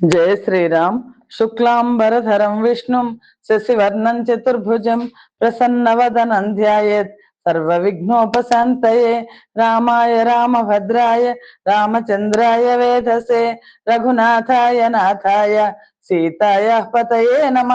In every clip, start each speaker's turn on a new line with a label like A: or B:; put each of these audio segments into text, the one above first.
A: జయ శ్రీరామ్. శుక్లాంబరధరం విష్ణుం శశివర్ణం చతుర్భుజం ప్రసన్నవదనం ధ్యాయత్ సర్వ విఘ్నోపశాంతయే రామాయ రామభద్రాయ రామచంద్రాయ వేధసే రఘునాథాయ నాథాయ సీతాయ పతయే నమ.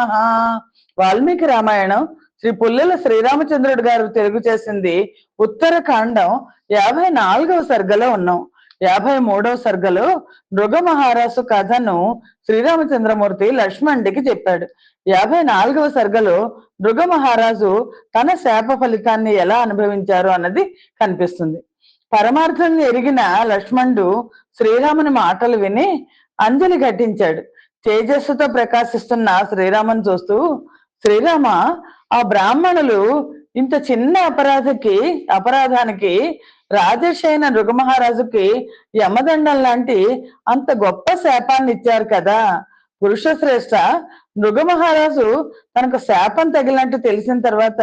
A: వాల్మీకి రామాయణం శ్రీ పుల్లెల శ్రీరామచంద్రుడు గారు తెలుగు చేసింది ఉత్తరకాండం యాభై నాలుగవ సర్గలో ఉన్నాం. యాభై మూడవ సర్గలో మృగమహారాసు కథను శ్రీరామచంద్రమూర్తి లక్ష్మణుడికి చెప్పాడు. యాభై నాలుగవ సర్గలో మృగ మహారాజు తన శాప ఫలితాన్ని ఎలా అనుభవించారు అన్నది కనిపిస్తుంది. పరమార్థం ఎరిగిన లక్ష్మణుడు శ్రీరాముని మాటలు విని అంజలి ఘటించాడు. తేజస్సుతో ప్రకాశిస్తున్న శ్రీరాముని చూస్తూ శ్రీరామ ఆ బ్రాహ్మణులు ఇంత చిన్న అపరాధకి అపరాధానికి రాజేష్ అయిన మహారాజుకి యమదండం లాంటి అంత గొప్ప శాపాన్ని ఇచ్చారు కదా. పురుష శ్రేష్ఠ మహారాజు తనకు శాపం తగిలినట్టు తెలిసిన తర్వాత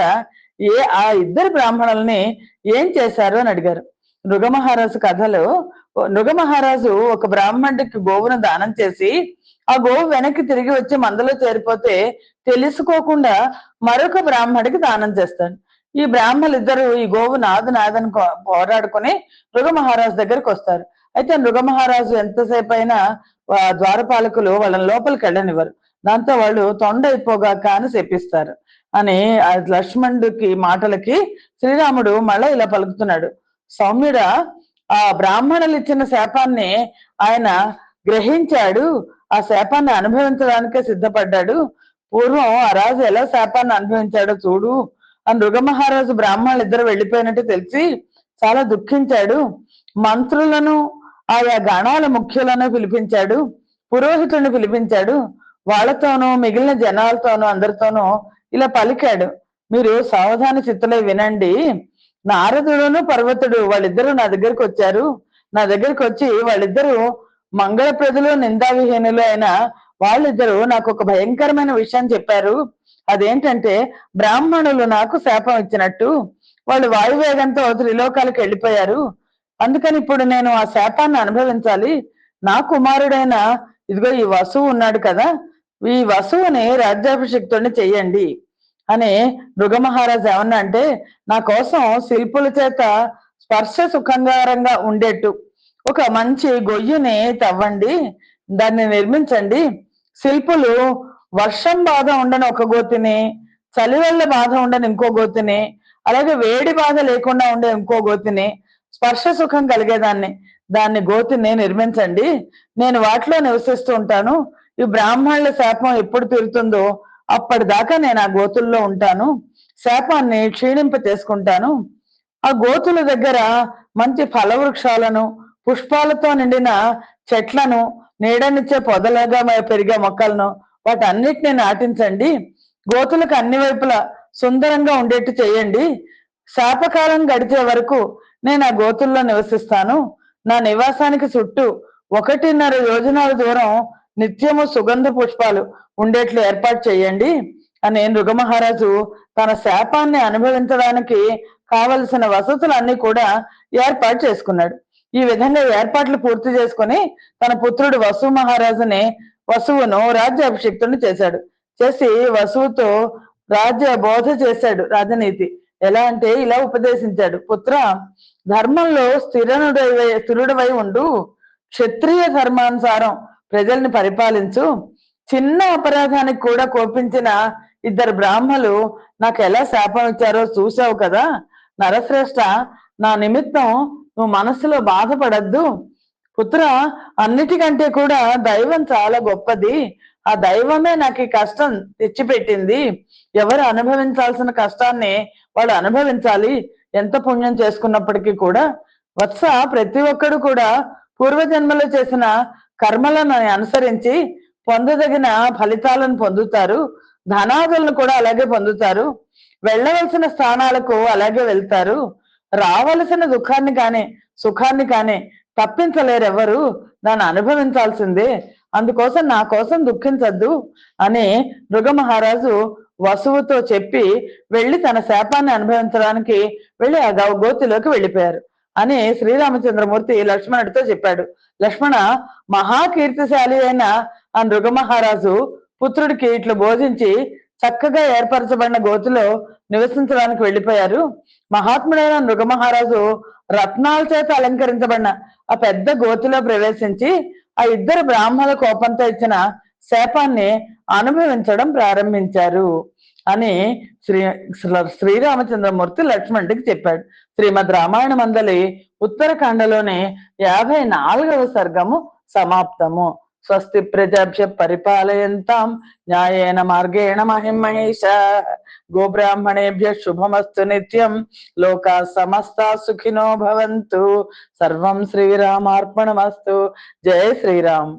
A: ఏ ఆ ఇద్దరు బ్రాహ్మణుల్ని ఏం చేశారు అని అడిగారు. మహారాజు కథలో మహారాజు ఒక బ్రాహ్మణుడికి గోవును దానం చేసి ఆ గోవు వెనక్కి తిరిగి వచ్చి మందలో చేరిపోతే తెలుసుకోకుండా మరొక బ్రాహ్మడికి దానం చేస్తాడు. ఈ బ్రాహ్మణులు ఇద్దరు ఈ గోవు నాదు నాదని పోరాడుకుని మృగ మహారాజు దగ్గరికి వస్తారు. అయితే మృగ మహారాజు ఎంతసేపు అయినా ద్వారపాలకులు వాళ్ళని లోపలికి వెళ్ళనివ్వరు. దాంతో వాళ్ళు తొండ అయిపోగాక అని చెప్పిస్తారు అని లక్ష్మణుడికి మాటలకి శ్రీరాముడు మళ్ళీ ఇలా పలుకుతున్నాడు. సౌమ్యుడ ఆ బ్రాహ్మణులు ఇచ్చిన శాపాన్ని ఆయన గ్రహించాడు. ఆ శాపాన్ని అనుభవించడానికే సిద్ధపడ్డాడు. పూర్వం ఆ రాజు ఎలా శాపాన్ని అనుభవించాడో చూడు. ఆ మహారాజు బ్రాహ్మణులు ఇద్దరు వెళ్ళిపోయినట్టు తెలిసి చాలా దుఃఖించాడు. మంత్రులను ఆయా గణాల ముఖ్యులను పిలిపించాడు. పురోహితుడిని పిలిపించాడు. వాళ్ళతోనూ మిగిలిన జనాలతోనూ అందరితోనూ ఇలా పలికాడు. మీరు సావధాన చిత్తులై వినండి. నారదుడును పర్వతుడు వాళ్ళిద్దరూ నా దగ్గరికి వచ్చారు. నా దగ్గరికి వచ్చి వాళ్ళిద్దరూ మంగళ ప్రజలు నిందావిహీనులు అయిన వాళ్ళిద్దరూ నాకు ఒక భయంకరమైన విషయం చెప్పారు. అదేంటంటే బ్రాహ్మణులు నాకు శాపం ఇచ్చినట్టు వాళ్ళు వాయువేగంతో త్రిలోకాలకు వెళ్ళిపోయారు. అందుకని ఇప్పుడు నేను ఆ శాపాన్ని అనుభవించాలి. నా కుమారుడైన ఇదిగో ఈ వసువు ఉన్నాడు కదా ఈ వసువుని రాజ్యాభిషిక్తుడిని చెయ్యండి అని మృగమహారాజు ఏమన్నా అంటే నా కోసం శిల్పుల చేత స్పర్శ సుఖంగారంగా ఉండేట్టు. ఒక మంచి గొయ్యిని తవ్వండి దాన్ని నిర్మించండి. శిల్పులు వర్షం బాధ ఉండని ఒక గోతిని చలివల్ల బాధ ఉండని ఇంకో గోతిని అలాగే వేడి బాధ లేకుండా ఉండే ఇంకో గోతిని స్పర్శ సుఖం కలిగేదాన్ని దాన్ని గోతిని నిర్మించండి. నేను వాటిలో నివసిస్తూ ఉంటాను. ఈ బ్రాహ్మణుల శాపం ఎప్పుడు తీరుతుందో అప్పటిదాకా నేను ఆ గోతుల్లో ఉంటాను. శాపాన్ని క్షీణింప చేసుకుంటాను. ఆ గోతుల దగ్గర మంచి ఫలవృక్షాలను పుష్పాలతో నిండిన చెట్లను నీడనిచ్చే పొదలుగా పెరిగే మొక్కలను వాటన్నిటిని నాటించండి. గోతులకు అన్ని వైపులా సుందరంగా ఉండేట్టు చేయండి. శాపకాలం గడిచే వరకు నేను ఆ గోతుల్లో నివసిస్తాను. నా నివాసానికి చుట్టూ ఒకటిన్నర యోజనాల దూరం నిత్యము సుగంధ పుష్పాలు ఉండేట్లు ఏర్పాటు చేయండి. అని మహారాజు తన శాపాన్ని అనుభవించడానికి కావలసిన వసతులన్నీ కూడా ఏర్పాటు చేసుకున్నాడు. ఈ విధంగా ఏర్పాట్లు పూర్తి చేసుకుని తన పుత్రుడు వసు మహారాజుని వసువును రాజ్యాభిషిక్తుని చేశాడు. చేసి వసువుతో రాజ్య బోధ చేశాడు రాజనీతి. ఎలా అంటే ఇలా ఉపదేశించాడు. పుత్ర ధర్మంలో స్థిరనుడై స్థిరుడవై ఉండు. క్షత్రియ ధర్మానుసారం ప్రజల్ని పరిపాలించు. చిన్న అపరాధానికి కూడా కోపించిన ఇద్దరు బ్రాహ్మలు నాకు ఎలా శాపం ఇచ్చారో చూసావు కదా. నరశ్రేష్ట నా నిమిత్తం నువ్వు మనసులో బాధపడద్దు. పుత్ర అన్నిటికంటే కూడా దైవం చాలా గొప్పది. ఆ దైవమే నాకు ఈ కష్టం తెచ్చిపెట్టింది. ఎవరు అనుభవించాల్సిన కష్టాన్ని వాళ్ళు అనుభవించాలి. ఎంత పుణ్యం చేసుకున్నప్పటికీ కూడా. వత్స ప్రతి ఒక్కడు కూడా పూర్వజన్మలో చేసిన కర్మలను అనుసరించి పొందదగిన ఫలితాలను పొందుతారు. ధనాదులను కూడా అలాగే పొందుతారు. వెళ్ళవలసిన స్థానాలకు అలాగే వెళ్తారు. రావలసిన దుఃఖాన్ని కానీ సుఖాన్ని కానీ తప్పించలేరు ఎవరు దాన్ని అనుభవించాల్సిందే. అందుకోసం నా కోసం దుఃఖించద్దు అని మృగమహారాజు వసువుతో చెప్పి వెళ్ళి తన శాపాన్ని అనుభవించడానికి వెళ్ళి ఆ గోతిలోకి వెళ్ళిపోయారు అని శ్రీరామచంద్రమూర్తి లక్ష్మణుడితో చెప్పాడు. లక్ష్మణ మహాకీర్తిశాలి అయిన ఆ మృగమహారాజు పుత్రుడికి ఇట్లు బోధించి చక్కగా ఏర్పరచబడిన గోతిలో నివసించడానికి వెళ్ళిపోయారు. మహాత్ముడైన నృగమహారాజు రత్నాల చేత అలంకరించబడిన ఆ పెద్ద గోతిలో ప్రవేశించి ఆ ఇద్దరు బ్రాహ్మణుల కోపంతో ఇచ్చిన శాపాన్ని అనుభవించడం ప్రారంభించారు అని శ్రీ శ్రీరామచంద్రమూర్తి లక్ష్మణుడికి చెప్పాడు. శ్రీమద్ రామాయణ మందలి ఉత్తరకాండలోని యాభై నాలుగవ సర్గము సమాప్తము. స్వస్తి ప్రజాభ్య పరిపాలయంతాం న్యాయేన మార్గేణ మహిమహేష గోబ్రాహ్మణేభ్య శుభమస్తు నిత్యం లోకా సమస్త సుఖినో భవంతు సర్వం శ్రీరామార్పణమస్తు జయ శ్రీరామ్